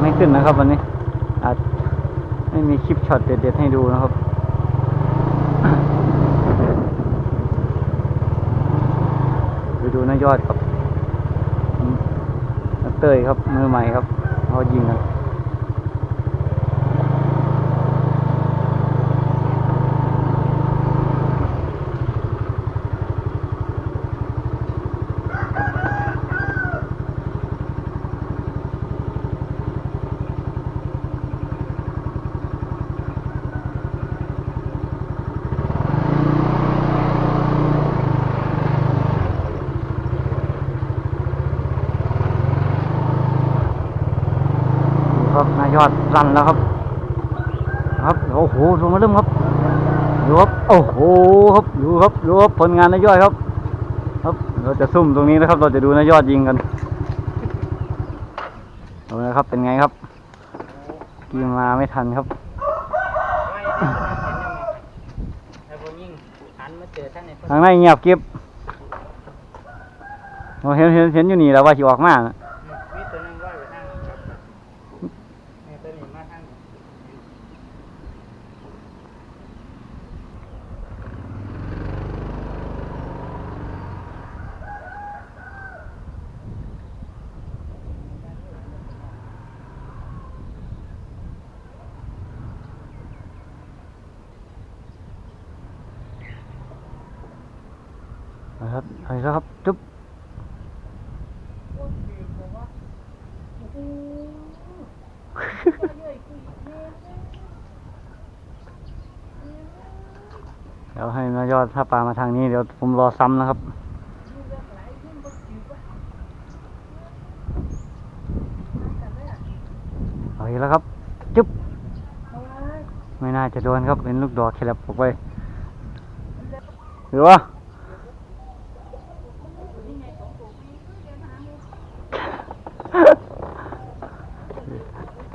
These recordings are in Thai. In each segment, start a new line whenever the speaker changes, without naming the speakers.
ไม่ขึ้นนะครับ วันนี้ อาจไม่มีคลิปช็อตเด็ดๆให้ดูนะครับไปดูนายอดครับนักเตยครับมือใหม่ครับเขายิงกัน ครับนายยอดรันแล้วครับ ครับโอ้โหลงมาเริ่มครับดูครับโอ้โหครับดูครับดูครับผลงานนายยอดครับ ครับเราจะซุ่มตรงนี้นะครับ เราจะดูนายยอดยิงกันดูนะครับเป็นไงครับกีมาไม่ทันครับ
ทานใน
ทางในเงียบเก็บเราเห็นเห็นเห็นอยู่นี่แล้วว่าสิออกมานะ
มีตัวหนึงร้อยไปทางครับ เนี่ยตัวนี้มาทาง
นะครับไปแล้วครับจุ๊บเดี๋ยวให้นายยอดถ้าปลามาทางนี้เดี๋ยวผมรอซ้ำนะครับเอาอีกแล้วครับ จุ๊บ ไม่น่าจะโดนครับเป็นลูกดอกแคลบออกไปหรือว่า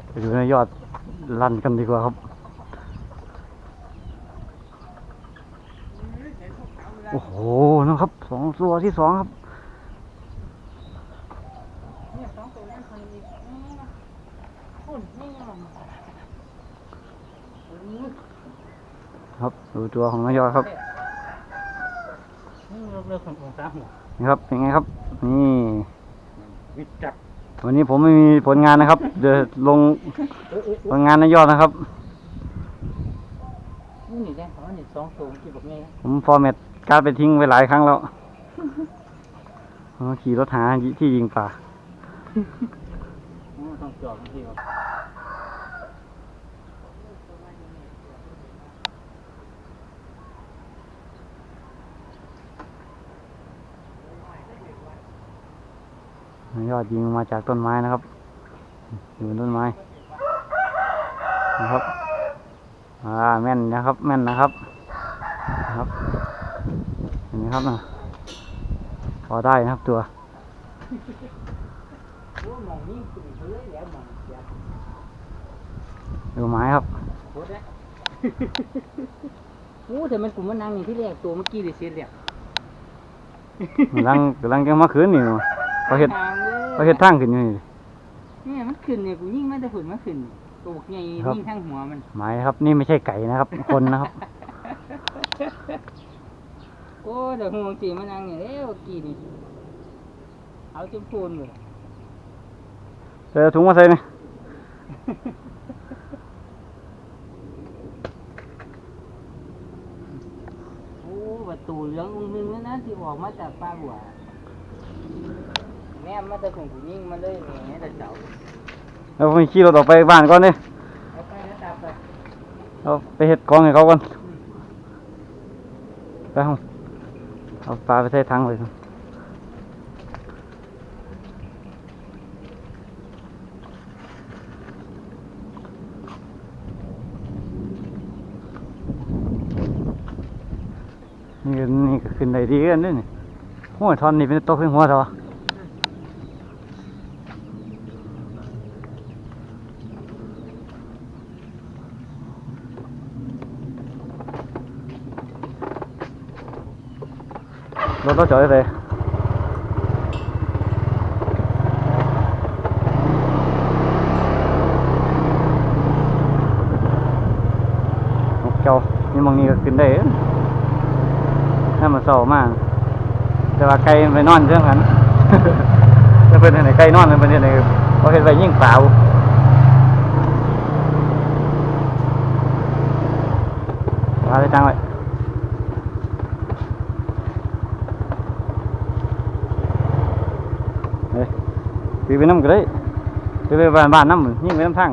ไปดูนายยอดลั่นกันดีกว่าครับ โอ้โหนะครับสองตัวที่สองครับ
เนี่ยสองตัวนั้นคนอีกคุณนี่ยัง
ครับดูตัวของนายยอดครับ
นี่เลือกคนของสามหัว
นี่ครับเป็นไงครับ นี่
วิจับ
วันนี้ผมไม่มีผลงานนะครับ เดี๋ยวลงผลงานนายยอดนะครับ
นี่นี่ได้ของนี่สองตัวที่บอกไง
ผมฟอร์แมตการ์ดไปทิ้งไปหลายครั้งแล้วอ๋อขี่รถหาที่ยิงปลา
ต้องจอบที่ว่า
ยอดยิงมาจากต้นไม้นะครับ อยู่บนต้นไม้นะครับ อ่าแม่นนะครับ แม่นนะครับนะครับเห็นไหมครับนะพอได้นะครับตัว
โอ้มองนี่คือเขาเลยแล้วมองเสีย
ดูไม้ครับ
โคตรเลยโอ้แต่มันกลุ่มมันนั่งนี่ที่แรกตัวเมื่อกี้ได้เสียแล้ว
กำลังกำลังจะมาคืนนี่เนาะเขาเห็ด
ทางเลย
เขาเห็ดทางขึ้นอยู่นี่
เนี่ยมันขึ้นเนี่ยกูยิ่งไม่ได้ผลมันขึ้นนี่ ตัวบกใหญ่
ครับ
ยิ่งทั้งหัวมัน
ไม้ครับ นี่ไม่ใช่ไก่นะครับ คนนะครับ
โอ้เดี๋ยวห่วงจีมันนั่งเนี่ยแล้วกี่นี่เอาจมพูนเลย
เจอถุงมาใส่นี่
โอ้ประตูเหลืององค์หนึงแล้วนะที่ออกมาจากป้าบัวแม่มาแต่ของกูยิ่งมาเลยเนี่ยแต่เจ้า
แล้วผมขี่รถออกไปบ้านก่อนเด้
เอาไปนะตาไป
เอาไปเห็ดกองให้เขาก่อนไปห้องเอาปลาไปใส่ถังเลยครับนี่ก็นี่ก็ขึ้นได้ดีกันเด้วยนี่หัวทอนนี่เป็นโต๊ะขึ้นหัวเถอะ nó nó trở về châu nhưng mà nghĩ kín đấy em mà sầu mà แต่ว่าไก่ไปนอนเรื่องนั้นจะเป็นไหนไก่นอนเป็นไหนเพราะเห็นไปยิ่งเปล่าเอาไปจังไว้ีไปน้ำก็ได้ตีไปบ้านบ้านน้ำยิ่งไปน้ำทาง